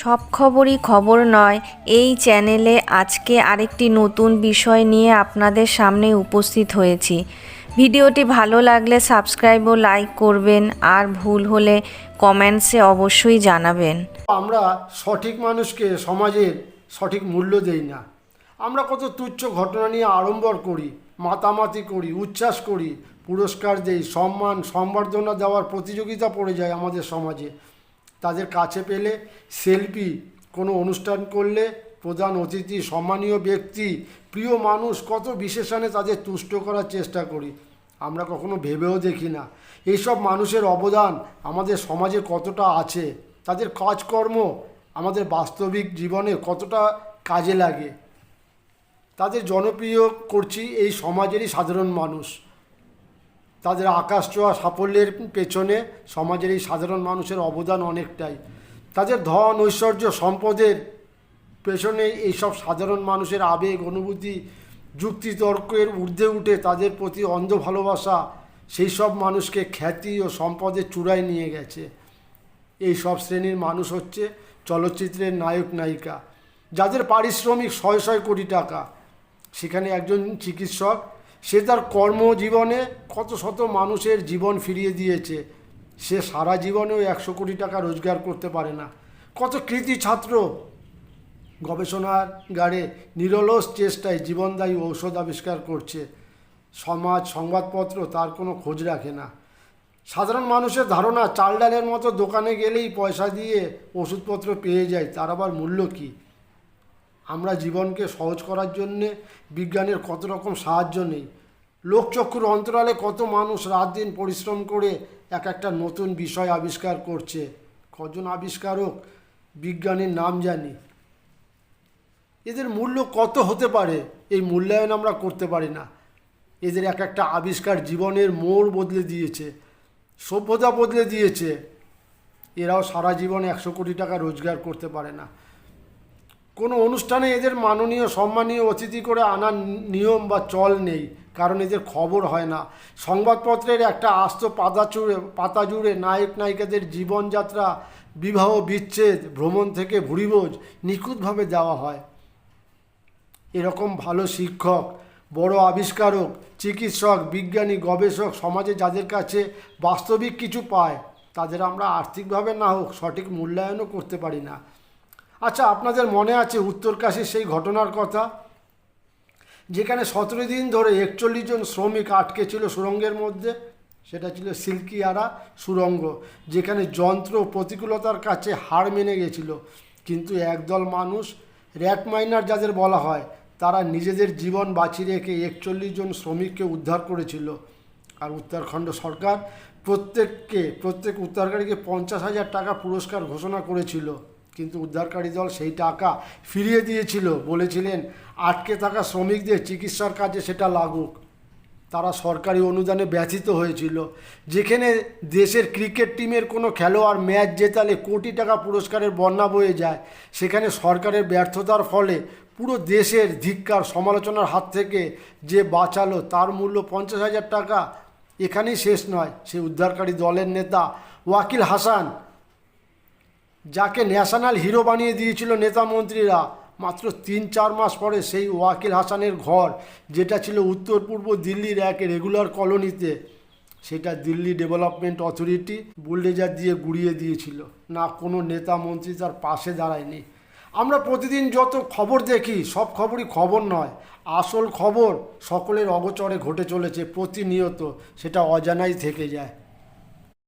সব খবরই খবর নয়, এই চ্যানেলে আজকে আরেকটি নতুন বিষয় নিয়ে আপনাদের সামনে উপস্থিত হয়েছি। ভিডিওটি ভালো লাগলে সাবস্ক্রাইব ও লাইক করবেন আর ভুল হলে কমেন্টসে অবশ্যই জানাবেন। আমরা সঠিক মানুষকে, সমাজের সঠিক মূল্য দেই না। আমরা কত তুচ্ছ ঘটনা নিয়ে আড়ম্বর করি, মাতামাতি করি, উচ্ছ্বাস করি, পুরস্কার দেই, সম্মান, সম্বর্ধনা দেওয়ার প্রতিযোগিতা পড়ে যায় আমাদের সমাজে। তাদের কাছে পেলে সেলফি, কোনো অনুষ্ঠান করলে প্রধান অতিথি, সম্মানীয় ব্যক্তি, প্রিয় মানুষ, কত বিশেষণে তাদের তুষ্ট করার চেষ্টা করি। আমরা কখনো ভেবেও দেখি না। এইসব মানুষের অবদান আমাদের সমাজে কতটা আছে? তাদের কাজকর্ম আমাদের বাস্তবিক জীবনে কতটা কাজে লাগে? তাদের জনপ্রিয় করছি এই সমাজেরই সাধারণ মানুষ। তাদের আকাশ ছোঁয়া সাফল্যের পেছনে সমাজের এই সাধারণ মানুষের অবদান অনেকটাই। তাদের ধন, ঐশ্বর্য, সম্পদের পেছনে এইসব সাধারণ মানুষের আবেগ, অনুভূতি, যুক্তিতর্কের ঊর্ধ্বে উঠে তাদের প্রতি অন্ধ ভালোবাসা সেই সব মানুষকে খ্যাতি ও সম্পদের চূড়ায় নিয়ে গেছে। এই সব শ্রেণির মানুষ হচ্ছে চলচ্চিত্রের নায়ক, নায়িকা, যাদের পারিশ্রমিক শয় শয় কোটি টাকা। সেখানে একজন চিকিৎসক সে তার কর্মজীবনে কত শত মানুষের জীবন ফিরিয়ে দিয়েছে। সে সারা জীবনেও একশো কোটি টাকা রোজগার করতে পারে না। কত কৃতি ছাত্র গবেষণার গাড়ে নিরলস চেষ্টায় জীবনদায়ী ঔষধ আবিষ্কার করছে। সমাজ সংবাদপত্র তার কোনো খোঁজ রাখে না। সাধারণ মানুষের ধারণা, চাল ডালের মতো দোকানে গেলেই পয়সা দিয়ে ওষুধপত্র পেয়ে যায়, তার আবার মূল্য কী? আমরা জীবনকে সহজ করার জন্যে, বিজ্ঞানের কত রকম সাহায্য নেই। লোকচক্ষুর অন্তরালে কত মানুষ রাত দিন পরিশ্রম করে এক একটা নতুন বিষয় আবিষ্কার করছে। কজন আবিষ্কারক বিজ্ঞানীর নাম জানি। এদের মূল্য কত হতে পারে? এই মূল্যায়ন আমরা করতে পারি না। এদের এক একটা আবিষ্কার জীবনের মোড় বদলে দিয়েছে, সভ্যতা বদলে দিয়েছে। এরাও সারা জীবন একশো কোটি টাকা রোজগার করতে পারে না। কোনো অনুষ্ঠানে এদের মাননীয়, সম্মানীয় অতিথি করে আনার নিয়ম বা চল নেই, কারণ এদের খবর হয় না। সংবাদপত্রের একটা আস্ত পাতা চুড়ে পাতা জুড়ে নায়ক, নায়িকাদের জীবনযাত্রা, বিবাহ বিচ্ছেদ, ভ্রমণ থেকে ভুড়িভোজ নিখুঁতভাবে দেওয়া হয়। এরকম ভালো শিক্ষক, বড় আবিষ্কারক, চিকিৎসক, বিজ্ঞানী, গবেষক সমাজে যাদের কাছে বাস্তবিক কিছু পায়, তাদের আমরা আর্থিকভাবে না হোক সঠিক মূল্যায়নও করতে পারি না। আচ্ছা আপনাদের মনে আছে উত্তরকাশীর সেই ঘটনার কথা? যেখানে সতেরো দিন ধরে একচল্লিশ জন শ্রমিক আটকে ছিল সুরঙ্গের মধ্যে, সেটা ছিল সিল্কিয়ারা সুরঙ্গ, যেখানে যন্ত্র প্রতিকূলতার কাছে হার মেনে গেছিল। কিন্তু একদল মানুষ, র্যাট মাইনার যাদের বলা হয়, তারা নিজেদের জীবন বাঁচিয়ে রেখে একচল্লিশ জন শ্রমিককে উদ্ধার করেছিল। আর উত্তরাখণ্ড সরকার প্রত্যেককে, প্রত্যেক উদ্ধারকারীকে পঞ্চাশ হাজার টাকা পুরস্কার ঘোষণা করেছিল। কিন্তু উদ্ধারকারী দল সেই টাকা ফিরিয়ে দিয়েছিল। বলেছিলেন, আটকে থাকা শ্রমিকদের চিকিৎসার কাজে সেটা লাগুক। তারা সরকারি অনুদানে ব্যথিত হয়েছিল। যেখানে দেশের ক্রিকেট টিমের কোনো খেলোয়াড় ম্যাচ জেতালে কোটি টাকা পুরস্কারের বন্যা বয়ে যায়। সেখানে সরকারের ব্যর্থতার ফলে পুরো দেশের ধিক্কার সমালোচনার হাত থেকে যে বাঁচালো তার মূল্য পঞ্চাশ হাজার টাকা এখানেই শেষ নয়, সেই উদ্ধারকারী দলের নেতা ওয়াকিল হাসান। যাকে ন্যাশনাল হিরো বানিয়ে দিয়েছিল নেতা মন্ত্রীরা, মাত্র তিন চার মাস পরে সেই ওয়াকিল হাসানের ঘর, যেটা ছিল উত্তর পূর্ব দিল্লির এক রেগুলার কলোনিতে, সেটা দিল্লি ডেভেলপমেন্ট অথরিটি বুলডেজার দিয়ে গুড়িয়ে দিয়েছিল। না, কোনো নেতা মন্ত্রী তার পাশে দাঁড়ায়নি। আমরা প্রতিদিন যত খবর দেখি, সব খবরই খবর নয়, আসল খবর সকলের অগোচরে ঘটে চলেছে প্রতিনিয়ত, সেটা অজানাই থেকে যায়।